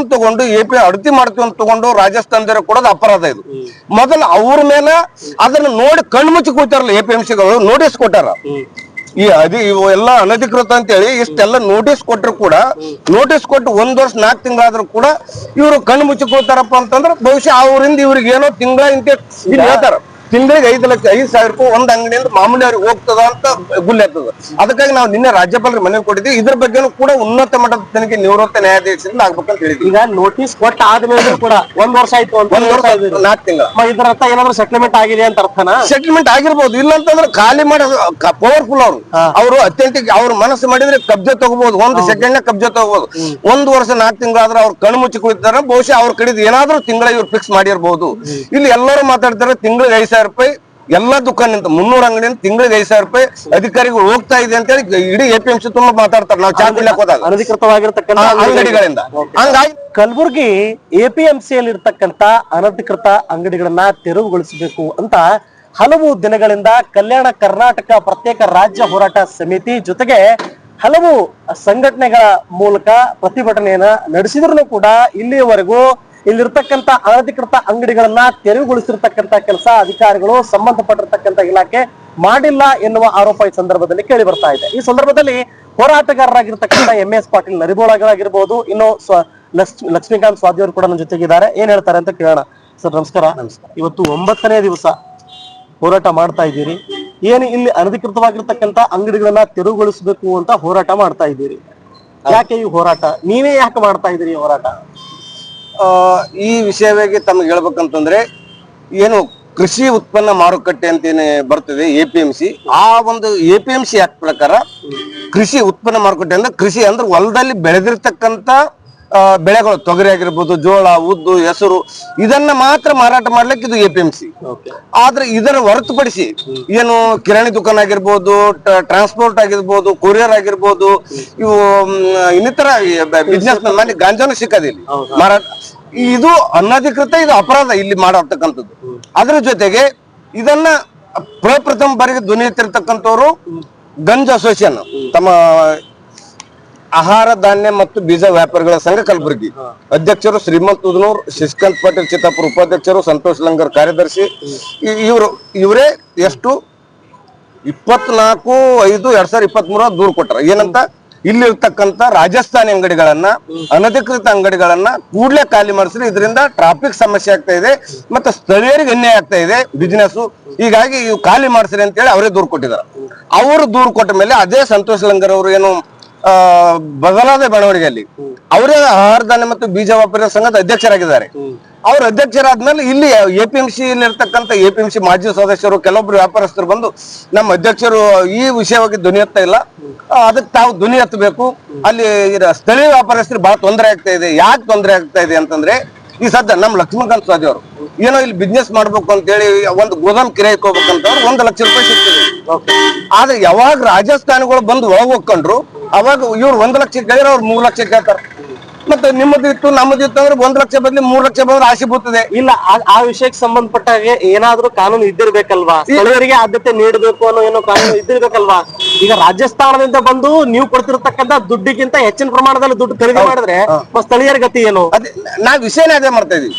ಗೋದಾಮ್ ತಗೊಂಡು A P ಅಡತಿ ಮಾಡ್ತೀವಿ ಅಂತ ತಗೊಂಡು ರಾಜಸ್ಥಾನದವ್ರಿಗೆ ಕೊಡೋದು ಅಪರಾಧ ಇದು. ಮೊದಲು ಅವ್ರ ಮೇಲೆ ಅದನ್ನ ನೋಡಿ ಕಣ್ಮುಚ್ಚಿ ಕೂತಾರಲ್ಲ ಎ ಪಿ ಎಂ ಸಿಗಳು ನೋಟಿಸ್ ಕೊಟ್ಟಾರ. ಈ ಅದಿ ಇವು ಎಲ್ಲ ಅನಧಿಕೃತ ಅಂತೇಳಿ ಇಷ್ಟೆಲ್ಲ ನೋಟಿಸ್ ಕೊಟ್ಟರು ಕೂಡ ನೋಟಿಸ್ ಕೊಟ್ಟು ಒಂದ್ ವರ್ಷ ನಾಲ್ಕು ತಿಂಗಳಾದ್ರು ಕೂಡ ಇವರು ಕಣ್ಣು ಕೂತಾರಪ್ಪ ಅಂತಂದ್ರೆ ಬಹುಶಃ ಅವರಿಂದ ಇವ್ರಿಗೆ ಏನೋ ತಿಂಗಳ ಇಂತ ಹೇಳ್ತಾರ. ತಿಂಗಳಿಗೆ ಐದು ಲಕ್ಷ ಐದು ಸಾವಿರ ರೂಪಾಯಿ ಒಂದ್ ಅಂಗಡಿಯಿಂದ ಮಾಮೂಲಿ ಅವ್ರಿಗೆ ಹೋಗ್ತದ ಅಂತ ಗುಲ್ ಆಗ್ತದ ಅದಕ್ಕಾಗಿ ನಾವು ನಿನ್ನೆ ರಾಜ್ಯಪಾಲರಿಗೆ ಮನವಿ ಕೊಟ್ಟಿದ್ವಿ ಇದ್ರ ಬಗ್ಗೆನೂ ಕೂಡ ಉನ್ನತ ಮಟ್ಟದ ತನಿಖೆ ನಿವೃತ್ತ ನ್ಯಾಯಾಧೀಶರಿಂದ ಆಗ್ಬೇಕಂತ ಹೇಳಿದ್ವಿ ಈಗ ನೋಟಿಸ್ ಕೊಟ್ಟ ಆದ್ಮೇಲೆ ಕೂಡ ಒಂದ್ ವರ್ಷ ಆಯ್ತು ಒಂದ್ ವರ್ಷ. ನಾಲ್ಕು ತಿಂಗಳ. ಇದರ ಅರ್ಥ ಏನಾದ್ರು ಸೆಟ್ಲ್ಮೆಂಟ್ ಆಗಿದೆ ಅಂತ ಅರ್ಥನ? ಸೆಟ್ಲ್ಮೆಂಟ್ ಆಗಿರ್ಬೋದು. ಇಲ್ಲ ಅಂತಂದ್ರೆ ಖಾಲಿ ಮಾಡೋದು ಪವರ್ಫುಲ್ ಅವರು. ಅವರು ಅತ್ಯಂತ ಅವ್ರ ಮನಸ್ಸು ಮಾಡಿದ್ರೆ ಕಬ್ಜೆ ತಗೋಬಹುದು ಒಂದ್ ಸೆಕೆಂಡ್ನ ಕಬ್ಜೆ ತಗೋಬಹುದು ಒಂದ್ ವರ್ಷ ನಾಲ್ಕು ತಿಂಗಳಾದ್ರೆ ಅವ್ರು ಕಣ್ಣು ಮುಚ್ಚಿ ಕುಳಿತಾರೆ ಬಹುಶಃ ಅವ್ರ ಕಡಿದ ಏನಾದ್ರೂ ತಿಂಗಳ ಇವ್ರು ಫಿಕ್ಸ್ ಮಾಡಿರ್ಬಹುದು ಇಲ್ಲಿ ಎಲ್ಲರೂ ಮಾತಾಡ್ತಾರೆ ತಿಂಗಳಿಗೆ ಐದ್ ಸಾವಿರ ರೂಪಾಯಿ ಎಲ್ಲಾ ದುಕಾನಿಂದ ಮುನ್ನೂರ ಅಂಗಡಿಯಿಂದ ತಿಂಗಳಿಗೆ ಐದು ಸಾವಿರ ರೂಪಾಯಿ ಅಧಿಕಾರಿಗಳು ಹೋಗ್ತಾ ಇದೆ ಅಂತ ಹೇಳಿ ಇಡೀ ಎಪಿಎಂಸಿ ಪಿ ಎಂ ಸಿ ತುಂಬಾ ಮಾತಾಡ್ತಾರೆ ನಾವು ಚಾ ಕುಡಿಯಕ್ ಹೋದಾಗ. ಅನಧಿಕೃತವಾಗಿರ್ತಕ್ಕಂಥ ಅಂಗಡಿಗಳಿಂದ. ಹಂಗಾಗಿ ಕಲಬುರಗಿ ಎಪಿಎಂಸಿ ಅಲ್ಲಿ ಇರ್ತಕ್ಕಂತ ಅನಧಿಕೃತ ಅಂಗಡಿಗಳನ್ನ ತೆರವುಗೊಳಿಸಬೇಕು ಅಂತ ಹಲವು ದಿನಗಳಿಂದ ಕಲ್ಯಾಣ ಕರ್ನಾಟಕ ಪ್ರತ್ಯೇಕ ರಾಜ್ಯ ಹೋರಾಟ ಸಮಿತಿ ಜೊತೆಗೆ ಹಲವು ಸಂಘಟನೆಗಳ ಮೂಲಕ ಪ್ರತಿಭಟನೆಯನ್ನ ನಡೆಸಿದ್ರು ಕೂಡ ಇಲ್ಲಿಯವರೆಗೂ ಇಲ್ಲಿರ್ತಕ್ಕಂತ ಅನಧಿಕೃತ ಅಂಗಡಿಗಳನ್ನ ತೆರವುಗೊಳಿಸಿರ್ತಕ್ಕಂತ ಕೆಲಸ ಅಧಿಕಾರಿಗಳು ಸಂಬಂಧಪಟ್ಟಿರ್ತಕ್ಕಂತ ಇಲಾಖೆ ಮಾಡಿಲ್ಲ ಎನ್ನುವ ಆರೋಪ ಈ ಸಂದರ್ಭದಲ್ಲಿ ಕೇಳಿ ಬರ್ತಾ ಇದೆ. ಈ ಸಂದರ್ಭದಲ್ಲಿ ಹೋರಾಟಗಾರರಾಗಿರ್ತಕ್ಕಂಥ ಎಂ ಎಸ್ ಪಾಟೀಲ್ ನರಿಬೋಳಗಳಾಗಿರ್ಬೋದು ಇನ್ನು ಲಕ್ಷ್ಮೀಕಾಂತ್ ಸ್ವಾದಿ ಅವರು ಕೂಡ ನನ್ನ ಜೊತೆಗಿದ್ದಾರೆ. ಏನ್ ಹೇಳ್ತಾರೆ ಅಂತ ಕೇಳೋಣ. ಸರ್ ನಮಸ್ಕಾರ. ಇವತ್ತು ಒಂಬತ್ತನೇ ದಿವಸ ಹೋರಾಟ ಮಾಡ್ತಾ ಇದ್ದೀರಿ. ಏನು ಇಲ್ಲಿ ಅನಧಿಕೃತವಾಗಿರ್ತಕ್ಕಂಥ ಅಂಗಡಿಗಳನ್ನ ತೆರವುಗೊಳಿಸಬೇಕು ಅಂತ ಹೋರಾಟ ಮಾಡ್ತಾ ಇದ್ದೀರಿ. ಯಾಕೆ ಈ ಹೋರಾಟ? ನೀವೇ ಯಾಕೆ ಮಾಡ್ತಾ ಇದ್ದೀರಿ ಈ ಹೋರಾಟ? ಈ ವಿಷಯವಾಗಿ ತಮಗೆ ಹೇಳ್ಬೇಕಂತಂದ್ರೆ ಏನು ಕೃಷಿ ಉತ್ಪನ್ನ ಮಾರುಕಟ್ಟೆ ಅಂತ ಏನು ಬರ್ತದೆ ಎ ಪಿ ಎಂ ಸಿ. ಆ ಒಂದು A P M C act ಪ್ರಕಾರ ಕೃಷಿ ಉತ್ಪನ್ನ ಮಾರುಕಟ್ಟೆ ಅಂದ್ರೆ ಕೃಷಿ ಅಂದ್ರೆ ಹೊಲದಲ್ಲಿ ಬೆಳೆದಿರ್ತಕ್ಕಂತ ಆ, ಬೆಳೆಗಳು ತೊಗರಿ ಆಗಿರ್ಬೋದು ಜೋಳ ಉದ್ದು ಹೆಸರು ಇದನ್ನ ಮಾತ್ರ ಮಾರಾಟ ಮಾಡ್ಲಿಕ್ಕೆ ಇದು ಎ ಪಿ ಎಂ ಸಿ. ಆದ್ರೆ ಇದರ ಹೊರತುಪಡಿಸಿ ಏನು ಕಿರಾಣಿ ದುಕಾನ್ ಆಗಿರ್ಬೋದು ಟ್ರಾನ್ಸ್ಪೋರ್ಟ್ ಆಗಿರ್ಬೋದು ಕೊರಿಯರ್ ಆಗಿರ್ಬೋದು ಇವು ಇನ್ನಿತರ ಬಿಸ್ನೆಸ್ ಮನೆ ಗಾಂಜಾನು ಸಿಕ್ಕದಿಲ್ಲ. ಮಾರಾಟ ಇದು ಅನಧಿಕೃತ ಇದು ಅಪರಾಧ ಇಲ್ಲಿ ಮಾಡತಕ್ಕಂಥದ್ದು. ಅದ್ರ ಜೊತೆಗೆ ಇದನ್ನ ಪ್ರಪ್ರಥಮ ಬಾರಿಗೆ ಧ್ವನಿ ಎತ್ತಿರ್ತಕ್ಕಂಥವ್ರು ಗಂಜ್ ಅಸೋಸಿಯೇಷನ್ ತಮ್ಮ ಆಹಾರ ಧಾನ್ಯ ಮತ್ತು ಬೀಜ ವ್ಯಾಪಾರಿಗಳ ಸಂಘ ಕಲಬುರಗಿ. ಅಧ್ಯಕ್ಷರು ಶ್ರೀಮಂತ್ ಉದನೂರ್ ಶಶಿಕಾಂತ್ ಪಾಟೀಲ್ ಚಿತ್ತಾಪುರ ಉಪಾಧ್ಯಕ್ಷರು ಸಂತೋಷ್ ಲಂಗರ್ ಕಾರ್ಯದರ್ಶಿ. ಇವರು ಇವರೇ ಎಷ್ಟು? ಇಪ್ಪತ್ನಾಲ್ಕು ಐದು ಎರಡ್ ಸಾವಿರದ ಇಪ್ಪತ್ತ್ ಮೂರ ದೂರು ಕೊಟ್ಟರು. ಏನಂತ? ಇಲ್ಲಿರ್ತಕ್ಕಂತ ರಾಜಸ್ಥಾನಿ ಅಂಗಡಿಗಳನ್ನ, ಅನಧಿಕೃತ ಅಂಗಡಿಗಳನ್ನ ಕೂಡಲೇ ಖಾಲಿ ಮಾಡಿಸಿದ್ರೆ ಇದರಿಂದ ಟ್ರಾಫಿಕ್ ಸಮಸ್ಯೆ ಆಗ್ತಾ ಇದೆ ಮತ್ತೆ ಸ್ಥಳೀಯರಿಗೆ ಅನ್ಯಾಯ ಆಗ್ತಾ ಇದೆ ಬಿಸಿನೆಸ್ ಹೀಗಾಗಿ ಇವು ಖಾಲಿ ಮಾಡಿಸ್ರಿ ಅಂತ ಹೇಳಿ ಅವರೇ ದೂರು ಕೊಟ್ಟಿದ್ದಾರೆ. ಅವರು ದೂರು ಕೊಟ್ಟ ಮೇಲೆ ಅದೇ ಸಂತೋಷ್ ಲಂಗರ್ ಅವರು ಏನು ಬದಲಾದ ಬೆಳವಣಿಗೆಯಲ್ಲಿ. ಅವರೇ ಆಹಾರ ಧಾನ್ಯ ಮತ್ತು ಬೀಜ ವ್ಯಾಪಾರ ಸಂಘದ ಅಧ್ಯಕ್ಷರಾಗಿದ್ದಾರೆ. ಅವ್ರ ಅಧ್ಯಕ್ಷರಾದ್ಮೇಲೆ ಇಲ್ಲಿ ಎ ಪಿ ಎಂ ಸಿ ಇರ್ತಕ್ಕಂಥ ಎ ಪಿ ಎಂ ಸಿ ಮಾಜಿ ಸದಸ್ಯರು ಕೆಲವೊಬ್ರು ವ್ಯಾಪಾರಸ್ಥರು ಬಂದು ನಮ್ಮ ಅಧ್ಯಕ್ಷರು ಈ ವಿಷಯವಾಗಿ ಧ್ವನಿ ಎತ್ತ ಇಲ್ಲ. ಅದಕ್ಕೆ ತಾವು ಧ್ವನಿ ಎತ್ತಬೇಕು. ಅಲ್ಲಿ ಸ್ಥಳೀಯ ವ್ಯಾಪಾರಸ್ಥರು ಬಹಳ ತೊಂದರೆ ಆಗ್ತಾ ಇದೆ. ಯಾಕೆ ತೊಂದರೆ ಆಗ್ತಾ ಇದೆ ಅಂತಂದ್ರೆ ಈ ಸದ್ಯ ನಮ್ಮ ಲಕ್ಷ್ಮೀಕಾಂತ್ ಸ್ವಾಮಿ ಅವರು ಏನೋ ಇಲ್ಲಿ ಬಿಸ್ನೆಸ್ ಮಾಡ್ಬೇಕು ಅಂತ ಹೇಳಿ ಒಂದು ಗೋದಾಮ್ ಕಿರಾಯಿ ಹೋಗ್ಬೇಕಂತವ್ರು ಒಂದು ಲಕ್ಷ ರೂಪಾಯಿ ಸಿಗ್ತದೆ. ಆದ್ರೆ ಯಾವಾಗ ರಾಜಸ್ಥಾನಿಗಳು ಬಂದು ಒಳಗ್ ಹೋಗ್ಕೊಂಡ್ರು, ಅವಾಗ ಇವ್ರು ಒಂದ್ ಲಕ್ಷ ಕೇಳಿದ್ರೆ ಅವ್ರು ಮೂರ್ ಲಕ್ಷ ಕೇಳ್ತಾರ. ಮತ್ತೆ ನಿಮ್ಮದು ಇತ್ತು ನಮ್ಮದು ಇತ್ತು ಅಂದ್ರೆ ಒಂದ್ ಲಕ್ಷ ಬದ್ಲಿ ಮೂರ್ ಲಕ್ಷ ಬಂದ್ರೆ ಆಸೆ ಬೀಳ್ತದೆ. ಇಲ್ಲ ಆ- ಆ ವಿಷಯಕ್ಕೆ ಸಂಬಂಧಪಟ್ಟ ಹಾಗೆ ಏನಾದ್ರೂ ಕಾನೂನು ಇದ್ದಿರ್ಬೇಕಲ್ವಾ? ಸ್ಥಳೀಯರಿಗೆ ಆದ್ಯತೆ ನೀಡಬೇಕು ಅನ್ನೋ ಏನೋ ಕಾನೂನು ಇದ್ದಿರ್ಬೇಕಲ್ವಾ? ಈಗ ರಾಜಸ್ಥಾನದಿಂದ ಬಂದು ನೀವು ಕೊಡ್ತಿರ್ತಕ್ಕಂಥ ದುಡ್ಡಿಗಿಂತ ಹೆಚ್ಚಿನ ಪ್ರಮಾಣದಲ್ಲಿ ದುಡ್ಡು ಖರೀದಿ ಮಾಡಿದ್ರೆ ಮತ್ತೆ ಸ್ಥಳೀಯರ ಗತಿ ಏನು? ಅದೇ ನಾ ವಿಷಯನೇ ಅದೇ ಮಾಡ್ತಾ ಇದೀವಿ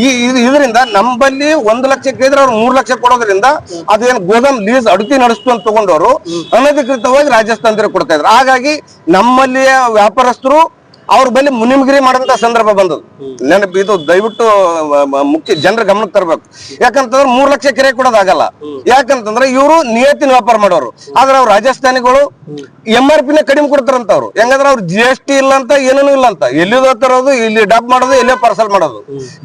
ಈ ಇದು- ಇದರಿಂದ ನಮ್ಮಲ್ಲಿ ಒಂದ್ ಲಕ್ಷ ಕೇಳಿದ್ರೆ ಅವ್ರು ಮೂರ್ ಲಕ್ಷ ಕೊಡೋದ್ರಿಂದ ಅದೇನು ಗೋದಾಮ್ ಲೀಸ್ ಅಡುಗೆ ನಡೆಸ್ತು ಅಂತ ತಗೊಂಡವರು ಅನಧಿಕೃತವಾಗಿ ರಾಜಸ್ಥಾನದಲ್ಲಿ ಕೊಡ್ತಾ ಇದ್ರು. ಹಾಗಾಗಿ ನಮ್ಮಲ್ಲಿಯ ವ್ಯಾಪಾರಸ್ಥರು ಅವ್ರ ಬಳಿ ಮುನಿಮಗಿರಿ ಮಾಡಿದಂತ ಸಂದರ್ಭ ಬಂದದ್ ನೆನಪು ಇದು ದಯವಿಟ್ಟು ಮುಖ್ಯ ಜನರ ಗಮನಕ್ಕೆ ತರಬೇಕು. ಯಾಕಂತಂದ್ರೆ ಮೂರ್ ಲಕ್ಷ ಕೆರೆ ಕೊಡೋದಾಗಲ್ಲ ಯಾಕಂತಂದ್ರೆ ಇವರು ನಿಯತ್ತಿನ ವ್ಯಾಪಾರ ಮಾಡೋರು. ಆದ್ರೆ ಅವ್ರ ರಾಜಸ್ಥಾನಿಗಳು ಎಂ ಆರ್ ಪಿನ ಕಡಿಮೆ ಕೊಡ್ತಾರಂತ ಅವ್ರು ಹೆಂಗಂದ್ರೆ ಅವ್ರು ಜಿ ಎಸ್ ಟಿ ಇಲ್ಲ ಅಂತ ಏನೂ ಇಲ್ಲ ಅಂತ ಎಲ್ಲಿ ತರೋದು ಇಲ್ಲಿ ಡಬ್ ಮಾಡೋದು ಎಲ್ಲೇ ಪಾರ್ಸಲ್ ಮಾಡೋದು.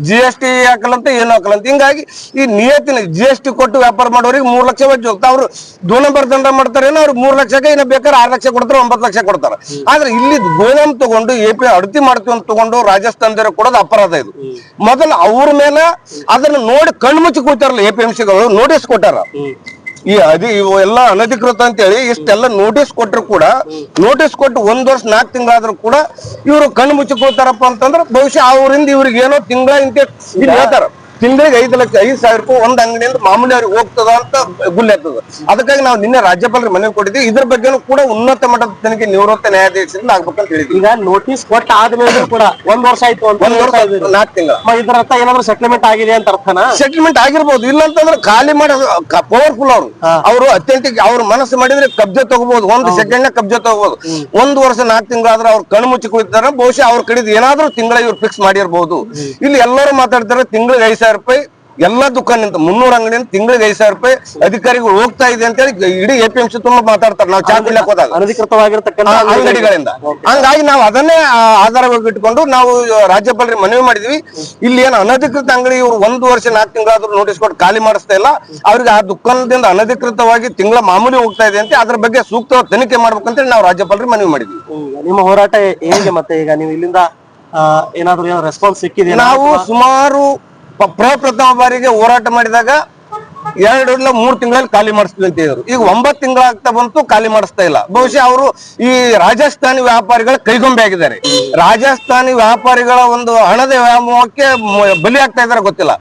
ಜಿ ಎಸ್ ಟಿ ಹಾಕಲಂತ ಏನು ಹಾಕಲಂತ ಹಿಂಗಾಗಿ ಈ ನಿಯತ್ತಿನ ಜಿ ಎಸ್ ಟಿ ಕೊಟ್ಟು ವ್ಯಾಪಾರ ಮಾಡೋರಿಗೆ ಮೂರ್ ಲಕ್ಷ ವಜ್ಜು. ಅವ್ರು ದೋ ನಂಬರ್ ದಂಡ ಮಾಡ್ತಾರೆ ಏನೋ ಅವ್ರು ಮೂರ್ ಲಕ್ಷಕ್ಕೆ ಇನ್ನ ಬೇಕಾದ್ರೆ ಆರ್ ಲಕ್ಷ ಕೊಡ್ತಾರೆ ಒಂಬತ್ತು ಲಕ್ಷ ಕೊಡ್ತಾರೆ. ಆದ್ರೆ ಇಲ್ಲಿ ಗೋದಾಮ್ ತಗೊಂಡು ಎ ಪಿ ಅಡತಿ ಮಾಡ್ತೀವಿ ಅಂತ ತಗೊಂಡು ರಾಜಸ್ಥಾನದವ್ರಿಗೆ ಕೊಡೋದು ಅಪರಾಧ ಇದು. ಮೊದಲು ಅವ್ರ ಮೇಲೆ ಅದನ್ನ ನೋಡಿ ಕಣ್ಮುಚ್ಚಿ ಕೂತಾರಲ್ಲ ಎ ಪಿ ಎಂ ಸಿಗಳು ನೋಟಿಸ್ ಕೊಟ್ಟಾರ ಈ ಅದಿ ಇವು ಎಲ್ಲ ಅನಧಿಕೃತ ಅಂತೇಳಿ ಇಷ್ಟೆಲ್ಲ ನೋಟಿಸ್ ಕೊಟ್ಟರು ಕೂಡ ನೋಟಿಸ್ ಕೊಟ್ಟು ಒಂದ್ ವರ್ಷ ನಾಲ್ಕು ತಿಂಗಳಾದ್ರೂ ಕೂಡ ಇವರು ಕಣ್ಣು ಮುಚ್ಚಿಕೊಳ್ತಾರಪ್ಪ ಅಂತಂದ್ರೆ ಬಹುಶಃ ಅವರಿಂದ ಇವ್ರಿಗೆ ಏನೋ ತಿಂಗಳ ಇಂತ ಹೇಳ್ತಾರ. ತಿಂಗಳಿಗೆ ಐದು ಲಕ್ಷ ಐದು ಸಾವಿರ ರೂಪಾಯಿ ಒಂದ್ ಅಂಗಡಿಯಿಂದ ಮಾಮೂಲಿ ಅವ್ರಿಗೆ ಹೋಗ್ತದ ಅಂತ ಗುಲ್ಲಿ ಆಗ್ತದ. ಅದಕ್ಕಾಗಿ ನಾವು ನಿನ್ನೆ ರಾಜ್ಯಪಾಲರ ಮನವಿ ಕೊಟ್ಟಿದ್ವಿ ಇದ್ರ ಬಗ್ಗೆನೂ ಕೂಡ ಉನ್ನತ ಮಟ್ಟದ ತನಿಖೆ ನಿವೃತ್ತ ನ್ಯಾಯಾಧೀಶರಿಂದ ಅಂತ ಹೇಳಿದ್ವಿ ಈಗ ನೋಟಿಸ್ ಕೊಟ್ಟ ಆದ್ಮೇಲೆ ಕೂಡ ಒಂದ್ ವರ್ಷ ಆಯ್ತು ಒಂದ್ ವರ್ಷ ನಾಲ್ಕು ತಿಂಗಳ. ಇದ್ರ ಅರ್ಥ ಏನಾದ್ರು ಸೆಟ್ಲ್ಮೆಂಟ್ ಆಗಿದೆ ಅಂತ ಅರ್ಥನಾ? ಸೆಟ್ಲ್ಮೆಂಟ್ ಆಗಿರ್ಬೋದು. ಇಲ್ಲ ಅಂತಂದ್ರೆ ಖಾಲಿ ಮಾಡ ಪವರ್ಫುಲ್ ಅವರು. ಅವರು ಅತ್ಯಂತ ಅವ್ರ ಮನಸ್ಸು ಮಾಡಿದ್ರೆ ಕಬ್ಜೆ ತಗೋಬಹುದು ಒಂದು ಸೆಕೆಂಡ್ನ ಕಬ್ಜೆ ತಗೋಬಹುದು ಒಂದ್ ವರ್ಷ ನಾಲ್ಕು ತಿಂಗಳಾದ್ರೆ ಅವ್ರು ಕಣ್ಣು ಮುಚ್ಚಿ ಕುಳಿತಾರ ಬಹುಶಃ ಅವ್ರ ಕಡೆ ಏನಾದ್ರೂ ತಿಂಗಳ ಇವ್ರು ಫಿಕ್ಸ್ ಮಾಡಿರ್ಬಹುದು ಇಲ್ಲಿ ಎಲ್ಲರೂ ಮಾತಾಡ್ತಾರೆ ತಿಂಗಳಿಗೆ ಐದು ಸಾವಿರ ರೂಪಾಯಿ ಎಲ್ಲಾ ದುಕಾನಿಂದ ಮುನ್ನೂರ ಅಂಗಡಿಯಿಂದ ತಿಂಗಳಿಗೆ ಐದು ಸಾವಿರ ರೂಪಾಯಿ ಅಧಿಕಾರಿಗಳು ಹೋಗ್ತಾ ಇದೆ ಅಂತ ಹೇಳಿ ಇಡೀ ಎ ಪಿ ಎಂ ಸಿ ತುಂಬಾ ಮಾತಾಡ್ತಾರೆ. ನಾವು ಚಾ ಕುಡಿಯಕ್ ಹೋದಾಗ. ಅನಧಿಕೃತವಾಗಿರ್ತಕ್ಕಂಥ ಅಂಗಡಿಗಳಿಂದ. ಹಂಗಾಗಿ ನಾವು ಅದನ್ನೇ ಆಧಾರವಾಗಿ ಇಟ್ಕೊಂಡು ನಾವು ರಾಜ್ಯಪಾಲರಿಗೆ ಮನವಿ ಮಾಡಿದ್ವಿ. ಇಲ್ಲಿ ಏನು ಅನಧಿಕೃತ ಅಂಗಡಿ ಇವರು ಒಂದು ವರ್ಷ ನಾಲ್ಕು ತಿಂಗಳಾದ್ರೂ ನೋಟಿಸ್ ಕೊಟ್ಟು ಖಾಲಿ ಮಾಡಿಸ್ತಾ ಇಲ್ಲ. ಅವ್ರಿಗೆ ಆ ದುಕಾನದಿಂದ ಅನಧಿಕೃತವಾಗಿ ತಿಂಗಳ ಮಾಮೂಲಿ ಹೋಗ್ತಾ ಇದೆ ಅಂತ ಅದ್ರ ಬಗ್ಗೆ ಸೂಕ್ತ ತನಿಖೆ ಮಾಡ್ಬೇಕಂತೇಳಿ ನಾವು ರಾಜ್ಯಪಾಲರಿಗೆ ಮನವಿ ಮಾಡಿದ್ವಿ. ನಿಮ್ಮ ಹೋರಾಟ ಹೇಗೆ ಮತ್ತೆ? ಈಗ ನೀವು ಇಲ್ಲಿಂದ ಏನಾದ್ರು ಏನೋ ರೆಸ್ಪಾನ್ಸ್ ಸಿಕ್ಕಿದೆ ನಾವು ಸುಮಾರು ಪ್ರಪ್ರಥಮ ಬಾರಿಗೆ ಹೋರಾಟ ಮಾಡಿದಾಗ ಎರಡು ಇಲ್ಲ ಮೂರು ತಿಂಗಳಲ್ಲಿ ಖಾಲಿ ಮಾಡಿಸ್ತೀವಿ ಅಂತ ಹೇಳಿದ್ರು. ಈಗ ಒಂಬತ್ತು ತಿಂಗಳಾಗ್ತಾ ಬಂತು ಖಾಲಿ ಮಾಡಿಸ್ತಾ ಇಲ್ಲ. ಬಹುಶಃ ಅವರು ಈ ರಾಜಸ್ಥಾನಿ ವ್ಯಾಪಾರಿಗಳ ಕೈಗೊಂಬೆ ಆಗಿದ್ದಾರೆ. ರಾಜಸ್ಥಾನಿ ವ್ಯಾಪಾರಿಗಳ ಒಂದು ಹಣದ ವ್ಯಾಮೋಹಕ್ಕೆ ಬಲಿ ಆಗ್ತಾ ಇದಾರೆ ಗೊತ್ತಿಲ್ಲ.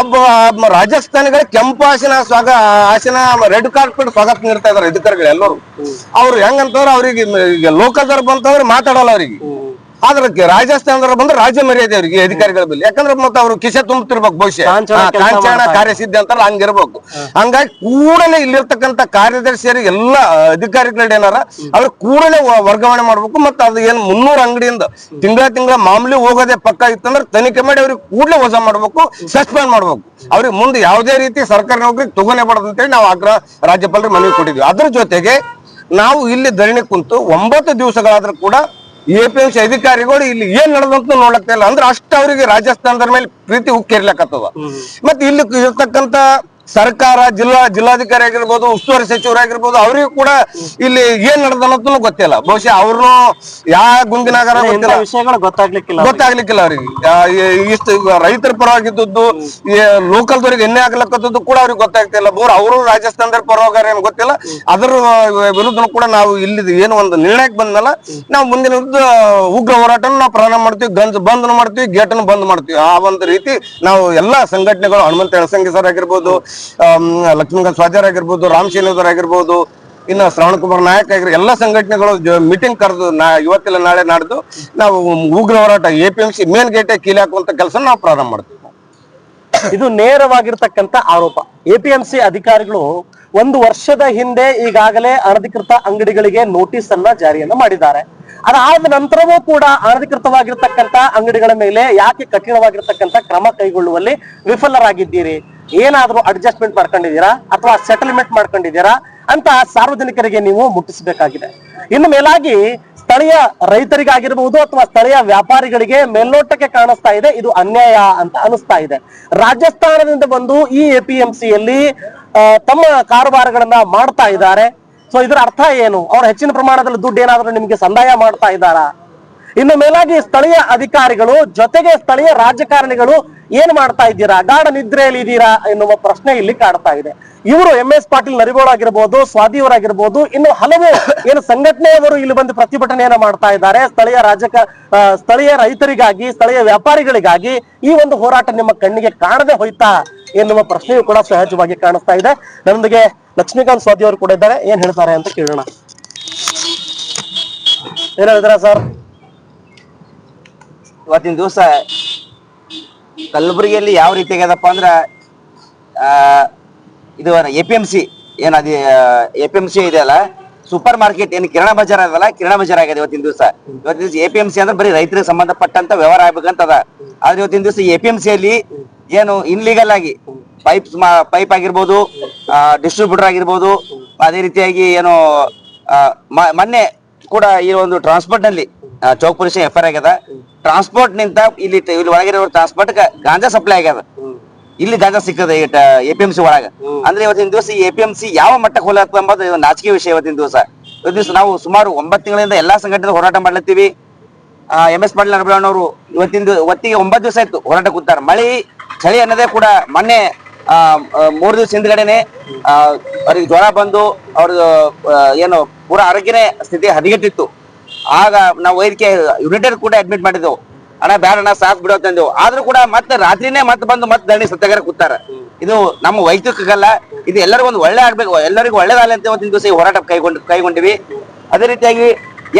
ಒಬ್ಬ ಮ- ರಾಜಸ್ಥಾನಿಗಳ ಕೆಂಪು ಆಸನ ಸ್ವಾಗ, ಆಸನ ರೆಡ್ ಕಾರ್ಪೆಟ್ ಸ್ವಾಗತ ನೀಡ್ತಾ ಇದಾರೆ ಅಧಿಕಾರಿಗಳು ಎಲ್ಲರೂ. ಅವ್ರು ಹೆಂಗಂತಂದ್ರೆ ಅವ್ರಿಗೆ ಈಗ ಲೋಕಲ್ದವ್ರು ಬಂತಂದ್ರೆ ಮಾತಾಡಲ್ಲ ಅವ್ರಿಗೆ. ಆದ್ರೆ ರಾಜಸ್ಥಾನ ಬಂದ್ರೆ ರಾಜ್ಯ ಮರ್ಯಾದೆ ಅವರಿಗೆ ಅಧಿಕಾರಿಗಳ ಮೇಲೆ ಯಾಕಂದ್ರೆ ಮತ್ತೆ ಅವ್ರು ಕಿಸೆ ತುಂಬುತ್ತಿರ್ಬೇಕು ಬಹುಶಃ ಮಾಡ್ತಾರೆ. ಕಾರ್ಯಸಿದ್ಧಿ ಅಂತಾರಲ್ಲ ಹಂಗಿರ್ಬೇಕು. ಹಂಗಾಗಿ ಕೂಡಲೇ ಇಲ್ಲಿರ್ತಕ್ಕಂಥ ಕಾರ್ಯದರ್ಶಿಯರಿಗೆ ಎಲ್ಲ ಅಧಿಕಾರಿಗಳು ಏನಾರ ಅವ್ರು ಕೂಡಲೇ ವರ್ಗಾವಣೆ ಮಾಡ್ಬೇಕು. ಮತ್ತೆ ಅದು ಏನ್ ಮುನ್ನೂರ ಅಂಗಡಿಯಿಂದ ತಿಂಗಳ ತಿಂಗಳ ಮಾಮೂಲಿ ಹೋಗೋದೇ ಪಕ್ಕ ಇತ್ತಂದ್ರೆ ತನಿಖೆ ಮಾಡಿ ಅವ್ರಿಗೆ ಕೂಡಲೇ ವಜಾ ಮಾಡ್ಬೇಕು ಸಸ್ಪೆಂಡ್ ಮಾಡ್ಬೇಕು. ಅವ್ರಿಗೆ ಮುಂದೆ ಯಾವುದೇ ರೀತಿ ಸರ್ಕಾರಿ ನೌಕರಿ ಅಂತ ಹೇಳಿ ನಾವು ಆಗ್ರಹ ರಾಜ್ಯಪಾಲರಿಗೆ ಮನವಿ ಕೊಟ್ಟಿದ್ವಿ. ಅದ್ರ ಜೊತೆಗೆ ನಾವು ಇಲ್ಲಿ ಧರಣಿ ಕುಂತು ಒಂಬತ್ತು ದಿವಸಗಳಾದ್ರೂ ಕೂಡ ಎ ಪಿ ಎಂ ಸಿ ಅಧಿಕಾರಿಗಳು ಇಲ್ಲಿ ಏನ್ ನಡೆದಂತ ನೋಡಕ್ಕೆ ಇಲ್ಲ ಅಂದ್ರೆ ಅಷ್ಟು ಅವರಿಗೆ ರಾಜಸ್ಥಾನದ ಮೇಲೆ ಪ್ರೀತಿ ಉಕ್ಕೇರ್ಲಕತ್ತದ ಮತ್ತೆ ಇಲ್ಲಿ ಇರ್ತಕ್ಕಂತ ಸರ್ಕಾರ ಜಿಲ್ಲಾ ಜಿಲ್ಲಾಧಿಕಾರಿ ಆಗಿರ್ಬೋದು ಉಸ್ತುವಾರಿ ಸಚಿವರಾಗಿರ್ಬೋದು ಅವರಿಗೂ ಕೂಡ ಇಲ್ಲಿ ಏನ್ ನಡೆದನ್ನೋದನ್ನು ಗೊತ್ತಿಲ್ಲ. ಬಹುಶಃ ಅವ್ರನ್ನು ಯಾವ ಗುಂಗಿನಾಗಾರ ಗೊತ್ತಿಲ್ಲ. ವಿಷಯಗಳು ಗೊತ್ತಾಗ್ಲಿಕ್ಕಿಲ್ಲ ಅವ್ರಿಗೆ. ಗೊತ್ತಾಗ್ಲಿಕ್ಕಿಲ್ಲ ಅವ್ರಿಗೆ. ಇಷ್ಟು ರೈತರ ಪರವಾಗಿದ್ದದ್ದು ಲೋಕಲ್ದವ್ರಿಗೆ ಎಣ್ಣೆ ಆಗ್ಲಕ್ಕದ್ದು ಕೂಡ ಅವ್ರಿಗೆ ಗೊತ್ತಾಗ್ತಿಲ್ಲ ಬೋರ್ ಅವರು ರಾಜಸ್ಥಾನದ ಪರವಾಗಿ ಏನು ಗೊತ್ತಿಲ್ಲ. ಅದರ ವಿರುದ್ಧ ಕೂಡ ನಾವು ಇಲ್ಲಿ ಏನು ಒಂದು ನಿರ್ಣಯಕ್ಕೆ ಬಂದಲ್ಲ ನಾವು ಮುಂದಿನ ವಿರುದ್ಧ ಉಗ್ರ ಹೋರಾಟವನ್ನು ನಾವು ಪ್ರಾರಂಭ ಮಾಡ್ತೀವಿ ಗಂಜ್ ಬಂದ್ ಮಾಡ್ತೀವಿ ಗೇಟ್ ಬಂದ್ ಮಾಡ್ತೀವಿ. ಆ ಒಂದು ರೀತಿ ನಾವು ಎಲ್ಲಾ ಸಂಘಟನೆಗಳು ಹನುಮಂತ ಎಳಸಂಗಿ ಸರ್ ಆಗಿರ್ಬೋದು ಲಕ್ಷ್ಮೀಕಾಂತ್ ಸ್ವಾಚಾರ್ ಆಗಿರ್ಬೋದು, ರಾಮ್ ಶ್ರೀನಿವಾಸರ್ ಆಗಿರ್ಬೋದು, ಇನ್ನು ಶ್ರವಣ್ ಕುಮಾರ್ ನಾಯಕ್ ಆಗಿರೋ ಎಲ್ಲ ಸಂಘಟನೆಗಳು ಮೀಟಿಂಗ್ ಕರೆದು ನಾ, ಇವತ್ತಿಲ್ಲ ನಾಳೆ ನಾಡ್ದು ನಾವು ಉಗ್ರ ಹೋರಾಟ A P M C main ಗೇಟೆ ಕೀಲಿ ಹಾಕುವಂತ ಕೆಲಸ ನಾವು ಪ್ರಾರಂಭ ಮಾಡ್ತೀವಿ ಇದು ನೇರವಾಗಿರ್ತಕ್ಕಂತ ಆರೋಪ. ಎಪಿಎಂಸಿ ಅಧಿಕಾರಿಗಳು ಒಂದು ವರ್ಷದ ಹಿಂದೆ ಈಗಾಗಲೇ ಅನಧಿಕೃತ ಅಂಗಡಿಗಳಿಗೆ ನೋಟಿಸ್ ಅನ್ನ ಜಾರಿಯನ್ನ ಮಾಡಿದ್ದಾರೆ. ಅದಾದ ನಂತರವೂ ಕೂಡ ಅನಧಿಕೃತವಾಗಿರ್ತಕ್ಕಂತ ಅಂಗಡಿಗಳ ಮೇಲೆ ಯಾಕೆ ಕಠಿಣವಾಗಿರ್ತಕ್ಕಂತ ಕ್ರಮ ಕೈಗೊಳ್ಳುವಲ್ಲಿ ವಿಫಲರಾಗಿದ್ದೀರಿ? ಏನಾದ್ರೂ ಅಡ್ಜಸ್ಟ್ಮೆಂಟ್ ಮಾಡ್ಕೊಂಡಿದ್ದೀರಾ ಅಥವಾ ಸೆಟಲ್ಮೆಂಟ್ ಮಾಡ್ಕೊಂಡಿದ್ದೀರಾ ಅಂತ ಸಾರ್ವಜನಿಕರಿಗೆ ನೀವು ಮುಟ್ಟಿಸಬೇಕಾಗಿದೆ. ಇನ್ನು ಮೇಲಾಗಿ ಸ್ಥಳೀಯ ರೈತರಿಗಾಗಿರಬಹುದು ಅಥವಾ ಸ್ಥಳೀಯ ವ್ಯಾಪಾರಿಗಳಿಗೆ ಮೇಲ್ನೋಟಕ್ಕೆ ಕಾಣಿಸ್ತಾ ಇದೆ, ಇದು ಅನ್ಯಾಯ ಅಂತ ಅನಿಸ್ತಾ ಇದೆ. ರಾಜಸ್ಥಾನದಿಂದ ಬಂದು ಈ ಎಪಿಎಂಸಿಯಲ್ಲಿ ತಮ್ಮ ಕಾರುಬಾರಗಳನ್ನ ಮಾಡ್ತಾ ಇದ್ದಾರೆ. ಸೊ ಇದರ ಅರ್ಥ ಏನು? ಅವ್ರು ಹೆಚ್ಚಿನ ಪ್ರಮಾಣದಲ್ಲಿ ದುಡ್ಡು ಏನಾದ್ರೂ ನಿಮಗೆ ಸಂದಾಯ ಮಾಡ್ತಾ ಇದ್ದಾರಾ? ಇನ್ನು ಮೇಲಾಗಿ ಸ್ಥಳೀಯ ಅಧಿಕಾರಿಗಳು ಜೊತೆಗೆ ಸ್ಥಳೀಯ ರಾಜಕಾರಣಿಗಳು ಏನ್ ಮಾಡ್ತಾ ಇದ್ದೀರಾ? ಗಾಢ ನಿದ್ರೆಯಲ್ಲಿ ಇದ್ದೀರಾ ಎನ್ನುವ ಪ್ರಶ್ನೆ ಇಲ್ಲಿ ಕಾಡ್ತಾ ಇದೆ. ಇವರು ಎಂ ಎಸ್ ಪಾಟೀಲ್ ನರಿಗೋಳ ಆಗಿರ್ಬೋದು ಸ್ವಾದಿಯವರಾಗಿರ್ಬೋದು ಇನ್ನು ಹಲವು ಏನು ಸಂಘಟನೆಯವರು ಇಲ್ಲಿ ಬಂದು ಪ್ರತಿಭಟನೆಯನ್ನ ಮಾಡ್ತಾ ಇದ್ದಾರೆ. ಸ್ಥಳೀಯ ರಾಜಕ ಸ್ಥಳೀಯ ರೈತರಿಗಾಗಿ, ಸ್ಥಳೀಯ ವ್ಯಾಪಾರಿಗಳಿಗಾಗಿ ಈ ಒಂದು ಹೋರಾಟ ನಿಮ್ಮ ಕಣ್ಣಿಗೆ ಕಾಣದೆ ಹೋಯ್ತಾ ಎನ್ನುವ ಪ್ರಶ್ನೆಯೂ ಕೂಡ ಸಹಜವಾಗಿ ಕಾಣಿಸ್ತಾ ಇದೆ. ನಮ್ದಿಗೆ ಲಕ್ಷ್ಮೀಕಾಂತ್ ಸ್ವಾದಿ ಕೂಡ ಇದ್ದಾರೆ. ಏನ್ ಹೇಳ್ತಾರೆ ಅಂತ ಕೇಳೋಣ. ಏನ್ ಹೇಳಿದ್ರ ಸರ್? ಇವತ್ತಿನ ದಿವಸ ಕಲಬುರಗಿಯಲ್ಲಿ ಯಾವ ರೀತಿ ಆಗ್ಯದಪ್ಪ ಅಂದ್ರ ಆ, ಇದು ಎ ಪಿ ಎಂ ಸಿ ಏನದು ಎ ಪಿ ಎಂ ಸಿ ಇದೆಯಲ್ಲ ಸೂಪರ್ ಮಾರ್ಕೆಟ್ ಏನು ಕಿರಣ ಬಜಾರ್ ಅದಲ್ಲ ಕಿರಣ ಬಜಾರ್ ಆಗ್ಯದ ಇವತ್ತಿನ ದಿವಸ. ಇವತ್ತಿನ ದಿವಸ ಎ ಪಿ ಎಂ ಸಿ ಅಂದ್ರೆ ಬರೀ ರೈತರಿಗೆ ಸಂಬಂಧಪಟ್ಟಂತ ವ್ಯವಹಾರ ಆಗ್ಬೇಕಂತದ. ಆದ್ರೆ ಇವತ್ತಿನ ದಿವಸ ಎ ಪಿ ಎಂ ಸಿ ಅಲ್ಲಿ ಏನು ಇನ್ಲೀಗಲ್ ಆಗಿ ಪೈಪ್ ಪೈಪ್ ಆಗಿರ್ಬೋದು ಡಿಸ್ಟ್ರಿಬ್ಯೂಟರ್ ಆಗಿರ್ಬೋದು ಅದೇ ರೀತಿಯಾಗಿ ಏನು ಮೊನ್ನೆ ಕೂಡ ಈ ಒಂದು ಟ್ರಾನ್ಸ್ಪೋರ್ಟ್ನಲ್ಲಿ ಚೌಕ್ ಪೊಲೀಸ್ ಎಫ್ ಐ ಆಗ್ಯದ. ಟ್ರಾನ್ಸ್ಪೋರ್ಟ್ ನಿಂತ ಇಲ್ಲಿ ಇಲ್ಲಿ ಒಳಗಿರೋ ಟ್ರಾನ್ಸ್ಪೋರ್ಟ್ ಗಾಂಜಾ ಸಪ್ಲೈ ಆಗ್ಯದ. ಇಲ್ಲಿ ಗಾಂಜಾ ಸಿಕ್ಕದ ಎ ಪಿ ಎಂ ಸಿ ಒಳಗ. ಅಂದ್ರೆ ಇವತ್ತಿನ ದಿವಸ ಎ ಪಿ ಎಂ ಸಿ ಯಾವ ಮಟ್ಟಕ್ಕೆ ಹೋಲತ್ತ ಎಂಬುದು ನಾಚಿಕೆ ವಿಷಯ ಇವತ್ತಿನ ದಿವಸ. ಇವತ್ತಿನ ದಿವಸ ನಾವು ಸುಮಾರು ಒಂಬತ್ತು ತಿಂಗಳಿಂದ ಎಲ್ಲಾ ಸಂಘಟನೆ ಹೋರಾಟ ಮಾಡ್ಲತ್ತೀವಿ. ಎಂ ಎಸ್ ಪಾಟೀಲ್ ನರಬಣ್ಣವರು ಇವತ್ತಿನ ಒತ್ತಿಗೆ ಒಂಬತ್ತು ದಿವಸ ಆಯ್ತು ಹೋರಾಟ ಕೂತಾರ. ಮಳಿ ಚಳಿ ಅನ್ನೋದೇ ಕೂಡ ಮೊನ್ನೆ ಆ, ಮೂರು ದಿವಸ ಹಿಂದ್ಗಡೆನೆ ಅವ್ರಿಗೆ ಜ್ವರ ಬಂದು ಅವ್ರದ್ದು ಏನು ಪೂರಾ ಆರೋಗ್ಯನೇ ಸ್ಥಿತಿ ಹದಗೆಟ್ಟಿತ್ತು. ಆಗ ನಾವು ವೈದ್ಯಕೀಯ ಯುನೈಟೆಡ್ ಕೂಡ ಅಡ್ಮಿಟ್ ಮಾಡಿದ್ದೆವು. ಅಣ್ಣ ಬೇಡ ಅಣ್ಣ ಸಾಕ್ ಬಿಡೋ ತಂದೆವು ಆದ್ರೂ ಕೂಡ ಮತ್ತೆ ರಾತ್ರಿನೇ ಮತ್ತೆ ಬಂದು ಮತ್ತೆ ಧರಣಿ ಸತ್ಯಾಗ್ರಹ ಕೂತಾರ. ಇದು ನಮ್ಮ ವೈಯಕ್ತಿಕಲ್ಲ ಇದು ಎಲ್ಲರಿಗೂ ಒಂದು ಒಳ್ಳೆ ಆಗ್ಬೇಕು, ಎಲ್ಲರಿಗೂ ಒಳ್ಳೇದಾಗಲಿ ಅಂತ ಇವತ್ತಿನ ದಿವಸ ಹೋರಾಟ ಕೈಗೊಂಡು, ಕೈಗೊಂಡಿವಿ. ಅದೇ ರೀತಿಯಾಗಿ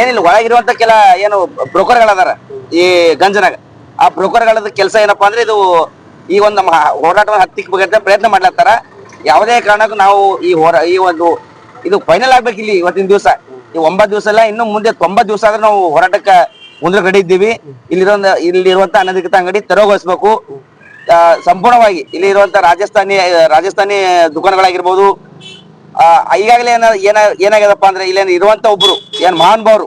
ಏನಿಲ್ಲ, ಒಳಗಿರುವಂತ ಕೆಲ ಏನು ಬ್ರೋಕರ್ಗಳದಾರ ಈ ಗಂಜನಾಗ. ಆ ಬ್ರೋಕರ್ಗಳದ ಕೆಲಸ ಏನಪ್ಪಾ ಅಂದ್ರೆ ಇದು ಈ ಒಂದು ನಮ್ಮ ಹೋರಾಟವನ್ನು ಹತ್ತಿಕ್ಕಬೇಕಂತ ಪ್ರಯತ್ನ ಮಾಡ್ಲತ್ತಾರ. ಯಾವುದೇ ಕಾರಣಕ್ಕೂ ನಾವು ಈ ಹೋರಾ, ಈ ಒಂದು ಇದು ಫೈನಲ್ ಆಗ್ಬೇಕು ಇಲ್ಲಿ ಇವತ್ತಿನ ದಿವಸ. ಒಂಬತ್ತು ದಿವಸ ಅಲ್ಲ ಇನ್ನು ಮುಂದೆ ತೊಂಬತ್ತು ದಿವಸ ಆದ್ರೆ ನಾವು ಹೋರಾಟಕ್ಕೆ ಮುಂದೆ ಗಡಿ ಇದ್ದೀವಿ. ಇಲ್ಲಿರೋ ಇಲ್ಲಿರುವಂತ ಅನಧಿಕೃತ ಅಂಗಡಿ ತೆರವುಗೊಳಿಸ್ಬೇಕು. ಸಂಪೂರ್ಣವಾಗಿ ಇಲ್ಲಿ ಇರುವಂತ ರಾಜಸ್ಥಾನಿ ರಾಜಸ್ಥಾನಿ ದುಕಾನಗಳಾಗಿರ್ಬೋದು. ಈಗಾಗಲೇ ಏನ ಏನ ಏನಾಗ್ಯದಪ್ಪ ಅಂದ್ರೆ ಇಲ್ಲಿ ಇರುವಂತ ಒಬ್ರು, ಏನ್ ಮಹಾನ್ ಭಾವರು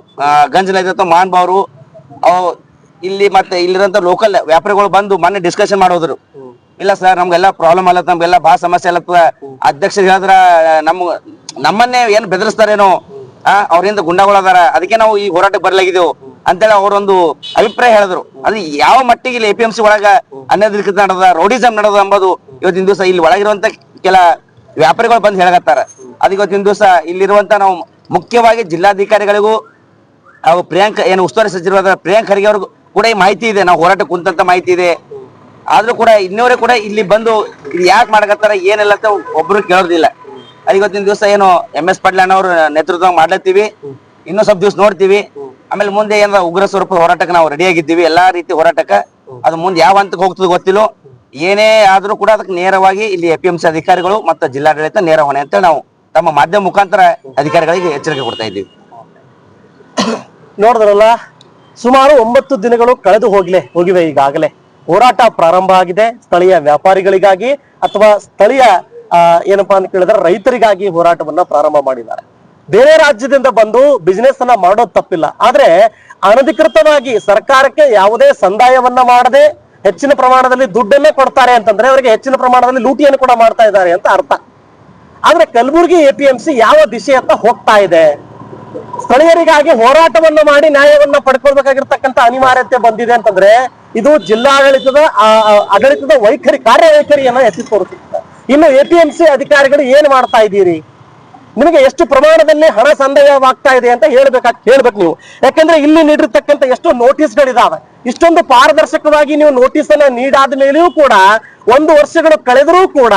ಗಂಜಲ ಇದ್ದಂತ ಮಹಾನ್ ಭಾವರು ಅವ್ ಇಲ್ಲಿ ಮತ್ತೆ ಇಲ್ಲಿರುವಂತ ಲೋಕಲ್ ವ್ಯಾಪಾರಿಗಳು ಬಂದು ಮೊನ್ನೆ ಡಿಸ್ಕಷನ್ ಮಾಡೋದ್ರು. ಇಲ್ಲ ಸರ್ ನಮ್ಗೆಲ್ಲ ಪ್ರಾಬ್ಲಮ್ ಅಲ್ಲ, ನಮ್ಗೆಲ್ಲ ಬಹಳ ಸಮಸ್ಯೆ ಅಲ್ಲ ಅಧ್ಯಕ್ಷರು ಹೇಳಿದ್ರ ನಮ್ ನಮ್ಮನ್ನೇ ಏನ್ ಬೆದರಿಸ್ತಾರೇನೋ ಆ, ಅವ್ರಿಂದ ಅದಕ್ಕೆ ನಾವು ಈ ಹೋರಾಟಕ್ಕೆ ಬರ್ಲಾಗಿದ್ದೆವು. ಅಂತೇಳಿ ಅವರೊಂದು ಅಭಿಪ್ರಾಯ ಹೇಳಿದ್ರು. ಅದು ಯಾವ ಮಟ್ಟಿಗೆ ಇಲ್ಲಿ ಎ ಪಿ ಎಂ ಸಿ ಒಳಗ ಅನಧಿಕೃತ ನಡೆದ ರೌಡಿಸಮ್ ನಡೆದ ಎಂಬುದು ಇವತ್ತಿನ ದಿವಸ ಇಲ್ಲಿ ಒಳಗಿರುವಂತ ಕೆಲ ವ್ಯಾಪಾರಿಗಳು ಬಂದು ಹೇಳಕತ್ತಾರ. ಅದಕ್ಕೆ ಇವತ್ತಿನ ದಿವಸ ಇಲ್ಲಿರುವಂತ ನಾವು ಮುಖ್ಯವಾಗಿ ಜಿಲ್ಲಾಧಿಕಾರಿಗಳಿಗೂ ಅವು ಪ್ರಿಯಾಂಕ, ಏನು ಉಸ್ತುವಾರಿ ಸಚಿವರಾದ ಪ್ರಿಯಾಂಕ್ ಖರ್ಗೆ ಅವ್ರಿಗೂ ಕೂಡ ಈ ಮಾಹಿತಿ ಇದೆ. ನಾವು ಹೋರಾಟ ಕುಂತಂತ ಮಾಹಿತಿ ಇದೆ. ಆದ್ರೂ ಕೂಡ ಇನ್ನೂರೇ ಕೂಡ ಇಲ್ಲಿ ಬಂದು ಇದು ಯಾಕೆ ಮಾಡಕತ್ತಾರ ಏನಿಲ್ಲ ಅಂತ ಒಬ್ರು ಕೇಳೋದಿಲ್ಲ. ಅದು ಇವತ್ತಿನ ದಿವಸ ಏನು ಎಂ ಎಸ್ ಪಾಟೀಲ್ ಅವ್ರ ನೇತೃತ್ವ ಮಾಡ್ಲತ್ತೀವಿ. ಇನ್ನೂ ಸ್ವಲ್ಪ ದಿವಸ ನೋಡ್ತೀವಿ. ಆಮೇಲೆ ಮುಂದೆ ಏನಾರ ಉಗ್ರ ಸ್ವರೂಪದ ಹೋರಾಟಕ್ಕೆ ನಾವು ರೆಡಿ ಆಗಿದ್ದೀವಿ ಎಲ್ಲಾ ರೀತಿ ಹೋರಾಟಕ್ಕೆ ಅದು ಮುಂದೆ ಯಾವ ಹಂತಕ್ಕೆ ಹೋಗ್ತದೆ ಗೊತ್ತಿಲ್ಲ ಏನೇ ಆದ್ರೂ ಕೂಡ ಅದಕ್ಕೆ ನೇರವಾಗಿ ಇಲ್ಲಿ ಎ ಪಿ ಎಂ ಸಿ ಅಧಿಕಾರಿಗಳು ಮತ್ತು ಜಿಲ್ಲಾಡಳಿತ ನೇರ ಹೊಣೆ ಅಂತ ನಾವು ತಮ್ಮ ಮಾಧ್ಯಮ ಮುಖಾಂತರ ಅಧಿಕಾರಿಗಳಿಗೆ ಎಚ್ಚರಿಕೆ ಕೊಡ್ತಾ ಇದ್ದೀವಿ. ನೋಡಿದ್ರಲ್ಲ ಸುಮಾರು ಒಂಬತ್ತು ದಿನಗಳು ಕಳೆದು ಹೋಗ್ಲೆ ಹೋಗಿವೆ ಈಗಾಗಲೇ. ಹೋರಾಟ ಪ್ರಾರಂಭ ಆಗಿದೆ. ಸ್ಥಳೀಯ ವ್ಯಾಪಾರಿಗಳಿಗಾಗಿ ಅಥವಾ ಸ್ಥಳೀಯ ಏನಪ್ಪಾ ಅಂತ ಕೇಳಿದ್ರೆ ರೈತರಿಗಾಗಿ ಹೋರಾಟವನ್ನ ಪ್ರಾರಂಭ ಮಾಡಿದ್ದಾರೆ. ಬೇರೆ ರಾಜ್ಯದಿಂದ ಬಂದು ಬಿಸಿನೆಸ್ ಅನ್ನ ಮಾಡೋದು ತಪ್ಪಿಲ್ಲ. ಆದ್ರೆ ಅನಧಿಕೃತವಾಗಿ ಸರ್ಕಾರಕ್ಕೆ ಯಾವುದೇ ಸಂದಾಯವನ್ನ ಮಾಡದೆ ಹೆಚ್ಚಿನ ಪ್ರಮಾಣದಲ್ಲಿ ದುಡ್ಡನ್ನೇ ಕೊಡ್ತಾರೆ ಅಂತಂದ್ರೆ ಅವರಿಗೆ ಹೆಚ್ಚಿನ ಪ್ರಮಾಣದಲ್ಲಿ ಲೂಟಿಯನ್ನು ಕೂಡ ಮಾಡ್ತಾ ಇದ್ದಾರೆ ಅಂತ ಅರ್ಥ. ಆದ್ರೆ ಕಲಬುರಗಿ ಎಪಿಎಂಸಿ ಯಾವ ದಿಶೆಯತ್ತ ಹೋಗ್ತಾ ಇದೆ? ಸ್ಥಳೀಯರಿಗಾಗಿ ಹೋರಾಟವನ್ನು ಮಾಡಿ ನ್ಯಾಯವನ್ನ ಪಡ್ಕೊಳ್ಬೇಕಾಗಿರ್ತಕ್ಕಂಥ ಅನಿವಾರ್ಯತೆ ಬಂದಿದೆ ಅಂತಂದ್ರೆ ಇದು ಜಿಲ್ಲಾಡಳಿತದ ಆಡಳಿತದ ವೈಖರಿ, ಕಾರ್ಯವೈಖರಿಯನ್ನ ಎತ್ತಿ ತೋರಿಸುತ್ತೆ. ಇನ್ನು ಎಪಿಎಂಸಿ ಅಧಿಕಾರಿಗಳು ಏನ್ ಮಾಡ್ತಾ ಇದ್ದೀರಿ? ನಿಮಗೆ ಎಷ್ಟು ಪ್ರಮಾಣದಲ್ಲಿ ಹಣ ಸಂದಾಯವಾಗ್ತಾ ಇದೆ ಅಂತ ಹೇಳ್ಬೇಕಾ ಹೇಳ್ಬೇಕು ನೀವು. ಯಾಕಂದ್ರೆ ಇಲ್ಲಿ ನೀಡಿರ್ತಕ್ಕಂಥ ಎಷ್ಟೋ ನೋಟಿಸ್ ಗಳಿದಾವೆ ಇಷ್ಟೊಂದು ಪಾರದರ್ಶಕವಾಗಿ ನೀವು ನೋಟಿಸ್ ಅನ್ನ ನೀಡಾದ ಮೇಲೆಯೂ ಕೂಡ, ಒಂದು ವರ್ಷಗಳು ಕಳೆದರೂ ಕೂಡ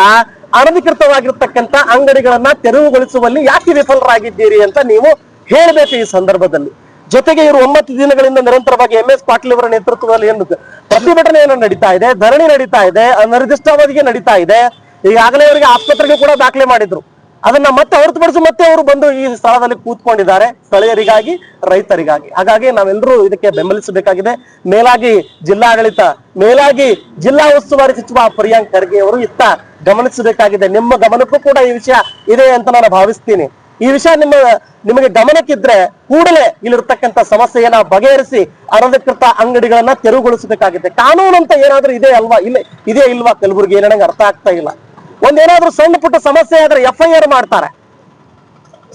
ಅನಧಿಕೃತವಾಗಿರ್ತಕ್ಕಂಥ ಅಂಗಡಿಗಳನ್ನ ತೆರವುಗೊಳಿಸುವಲ್ಲಿ ಯಾಕೆ ವಿಫಲರಾಗಿದ್ದೀರಿ ಅಂತ ನೀವು ಹೇಳ್ಬೇಕು ಈ ಸಂದರ್ಭದಲ್ಲಿ. ಜೊತೆಗೆ ಇವರು ಒಂಬತ್ತು ದಿನಗಳಿಂದ ನಿರಂತರವಾಗಿ ಎಂ ಎಸ್ ಪಾಟೀಲ್ ಅವರ ನೇತೃತ್ವದಲ್ಲಿ ಏನು ಪ್ರತಿಭಟನೆಯನ್ನು ನಡೀತಾ ಇದೆ, ಧರಣಿ ನಡೀತಾ ಇದೆ, ಅನಿರ್ದಿಷ್ಟಾವಧಿಗೆ ನಡೀತಾ ಇದೆ. ಈಗಾಗಲೇ ಅವರಿಗೆ ಆಸ್ಪತ್ರೆಗೆ ಕೂಡ ದಾಖಲೆ ಮಾಡಿದ್ರು. ಅದನ್ನ ಮತ್ತೆ ಹೊರತುಪಡಿಸಿ ಮತ್ತೆ ಅವರು ಬಂದು ಈ ಸ್ಥಳದಲ್ಲಿ ಕೂತ್ಕೊಂಡಿದ್ದಾರೆ ಸ್ಥಳೀಯರಿಗಾಗಿ, ರೈತರಿಗಾಗಿ. ಹಾಗಾಗಿ ನಾವೆಲ್ಲರೂ ಇದಕ್ಕೆ ಬೆಂಬಲಿಸಬೇಕಾಗಿದೆ. ಮೇಲಾಗಿ ಜಿಲ್ಲಾಡಳಿತ, ಮೇಲಾಗಿ ಜಿಲ್ಲಾ ಉಸ್ತುವಾರಿ ಸಚಿವ ಪ್ರಿಯಾಂಕ್ ಖರ್ಗೆ ಅವರು ಇತ್ತ ಗಮನಿಸಬೇಕಾಗಿದೆ. ನಿಮ್ಮ ಗಮನಕ್ಕೂ ಕೂಡ ಈ ವಿಷಯ ಇದೆ ಅಂತ ನಾನು ಭಾವಿಸ್ತೀನಿ. ಈ ವಿಷಯ ನಿಮ್ಮ, ನಿಮಗೆ ಗಮನಕ್ಕಿದ್ರೆ ಕೂಡಲೇ ಇಲ್ಲಿರ್ತಕ್ಕಂಥ ಸಮಸ್ಯೆಯನ್ನ ಬಗೆಹರಿಸಿ ಅನಧಿಕೃತ ಅಂಗಡಿಗಳನ್ನ ತೆರವುಗೊಳಿಸಬೇಕಾಗಿದೆ. ಕಾನೂನು ಅಂತ ಏನಾದ್ರೂ ಇದೆ ಅಲ್ವಾ ಇಲ್ಲ ಇದೇ ಇಲ್ವಾ? ಕಲಬುರಗಿ ಏನೋ ಅರ್ಥ ಆಗ್ತಾ ಇಲ್ಲ. ಒಂದೇನಾದ್ರೂ ಸಣ್ಣ ಪುಟ್ಟ ಸಮಸ್ಯೆ ಆದ್ರೆ ಎಫ್ ಐ ಆರ್ ಮಾಡ್ತಾರೆ.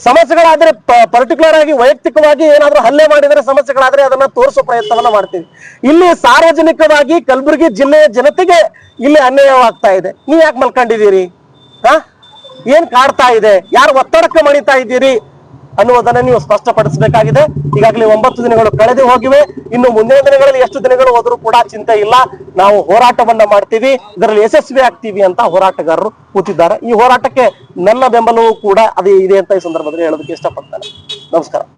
ಸಮಸ್ಯೆಗಳಾದ್ರೆ ಪರ್ಟಿಕ್ಯುಲರ್ ಆಗಿ ವೈಯಕ್ತಿಕವಾಗಿ ಏನಾದ್ರೂ ಹಲ್ಲೆ ಮಾಡಿದರೆ ಸಮಸ್ಯೆಗಳಾದ್ರೆ ಅದನ್ನ ತೋರಿಸೋ ಪ್ರಯತ್ನವನ್ನ ಮಾಡ್ತೀವಿ. ಇಲ್ಲಿ ಸಾರ್ವಜನಿಕವಾಗಿ ಕಲಬುರಗಿ ಜಿಲ್ಲೆಯ ಜನತೆಗೆ ಇಲ್ಲಿ ಅನ್ಯಾಯವಾಗ್ತಾ ಇದೆ. ನೀವ್ ಯಾಕೆ ಮಲ್ಕೊಂಡಿದ್ದೀರಿ? ಏನ್ ಕಾಡ್ತಾ ಇದೆ? ಯಾರು ಒತ್ತಡಕ್ಕೆ ಮಣಿತಾ ಇದ್ದೀರಿ? ಅನ್ನುವುದನ್ನ ನೀವು ಸ್ಪಷ್ಟಪಡಿಸಬೇಕಾಗಿದೆ. ಈಗಾಗಲೇ ಒಂಬತ್ತು ದಿನಗಳು ಕಳೆದು ಹೋಗಿವೆ. ಇನ್ನು ಮುಂದಿನ ದಿನಗಳಲ್ಲಿ ಎಷ್ಟು ದಿನಗಳು ಹೋದರೂ ಕೂಡ ಚಿಂತೆ ಇಲ್ಲ. ನಾವು ಹೋರಾಟವನ್ನ ಮಾಡ್ತೀವಿ. ಇದರಲ್ಲಿ ಯಶಸ್ವಿ ಆಗ್ತೀವಿ ಅಂತ ಹೋರಾಟಗಾರರು ಕೂತಿದ್ದಾರೆ. ಈ ಹೋರಾಟಕ್ಕೆ ನನ್ನ ಬೆಂಬಲವೂ ಕೂಡ ಅದೇ ಇದೆ ಅಂತ ಈ ಸಂದರ್ಭದಲ್ಲಿ ಹೇಳೋದಕ್ಕೆ ಇಷ್ಟಪಡ್ತಾರೆ ನಮಸ್ಕಾರ.